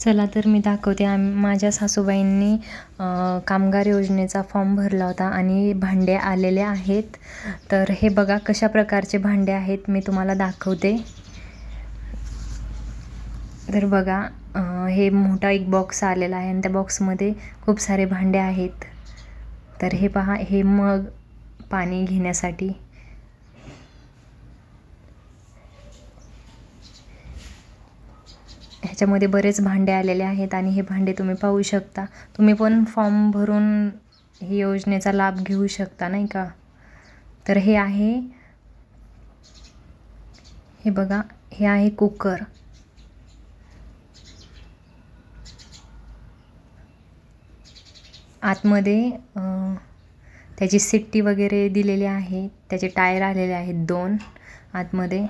चला तर मी दाखवते. आम माझ्या सासूबाईंनी कामगार योजनेचा फॉर्म भरला होता आणि भांडे आलेले आहेत. तर हे बघा कशा प्रकारचे भांडे आहेत. मी तुम्हाला दाखवते. तर बघा हे मोठा एक बॉक्स आलेला आहे आणि त्या बॉक्समध्ये खूप सारे भांडे आहेत. तर हे पहा हे मग पाणी घेण्यासाठी. ह्याच्यामध्ये बरेच भांडे आलेले आहेत आणि हे भांडे तुम्ही पाहू शकता. तुम्ही पण फॉर्म भरून ही योजनेचा लाभ घेऊ शकता नाही का? तर हे आहे हे बघा हे आहे कुकर. आतमध्ये त्याची सिट्टी वगैरे दिलेली आहे त्याचे टायर आलेले आहेत दोन आतमध्ये.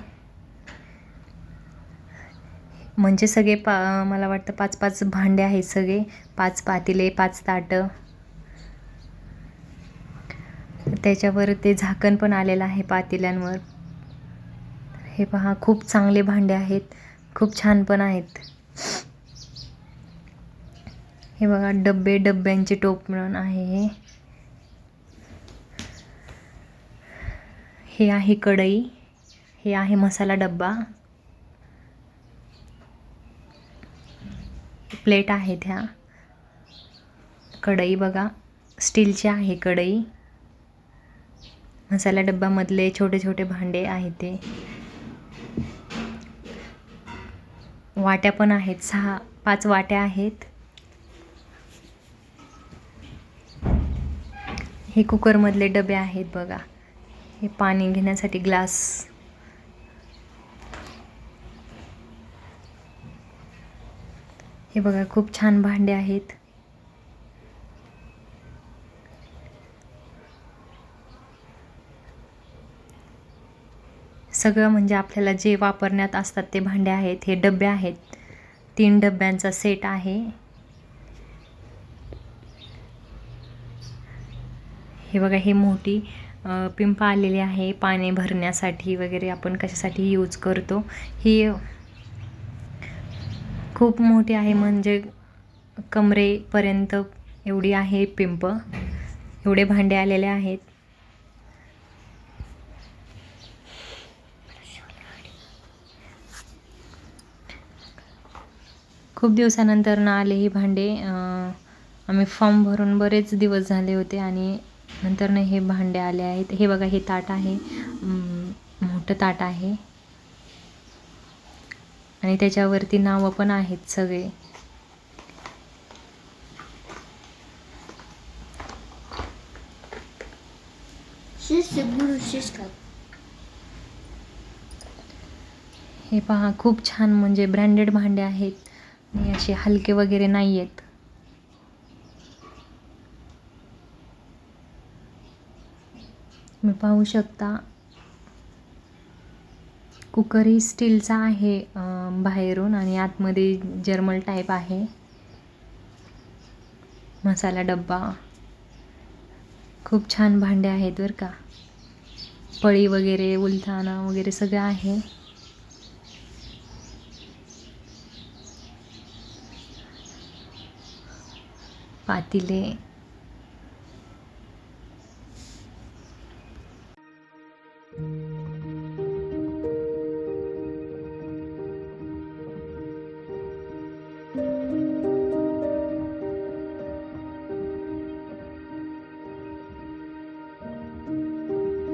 म्हणजे सगळे पा मला वाटतं पाच पाच भांडे आहेत सगळे. पाच पातेले पाच ताटं. त्याच्यावर ते झाकण पण आलेलं आहे पातेल्यांवर. हे पहा खूप चांगले भांडे आहेत. खूप छान पण आहेत. हे बघा डब्बे डब्ब्यांचे टोपण आहे हे. हे आहे कढई. हे आहे मसाला डब्बा. प्लेट आहेत ह्या कढई बघा. स्टीलची आहे कढई. मसाला डब्यामधले छोटे छोटे भांडे आहेत ते. वाट्या पण आहेत. सहा पाच वाट्या आहेत. हे कुकरमधले डबे आहेत बघा. हे पाणी घेण्यासाठी ग्लास हे बघा खूप छान भांडे आहेत. सगळं म्हणजे आपल्याला जे वापरण्यात असतात ते भांडे आहेत. हे डबे आहेत. तीन डब्यांचा सेट आहे. हे बघा हे मोठी पिंप आलेली आहे. पाणी भरण्यासाठी वगैरे आपण कशासाठी यूज करतो. ही खूप मोठी आहे म्हणजे कमरेपर्यंत एवढी आहे पिंप. एवढे भांडे आलेले आहेत. खूप दिवसानंतर ना आले ही भांडे. आम्ही फॉर्म भरून बरेच दिवस झाले होते आणि नंतरनं हे भांडे आले आहेत. हे बघा हे ताट आहे. मोठं ताट आहे. आणि त्याच्यावरती नावं पण आहेत सगळे. हे पहा खूप छान म्हणजे ब्रँडेड भांडे आहेत आणि असे हलके वगैरे नाही आहेत तुम्ही पाहू शकता कुकरही स्टीलचा आहे बाहेरून आणि आतमध्ये जर्मल टाईप आहे. मसाला डब्बा. खूप छान भांडे आहेत बरं का. पळी वगैरे उलथाना वगैरे सगळं आहे. पातिले.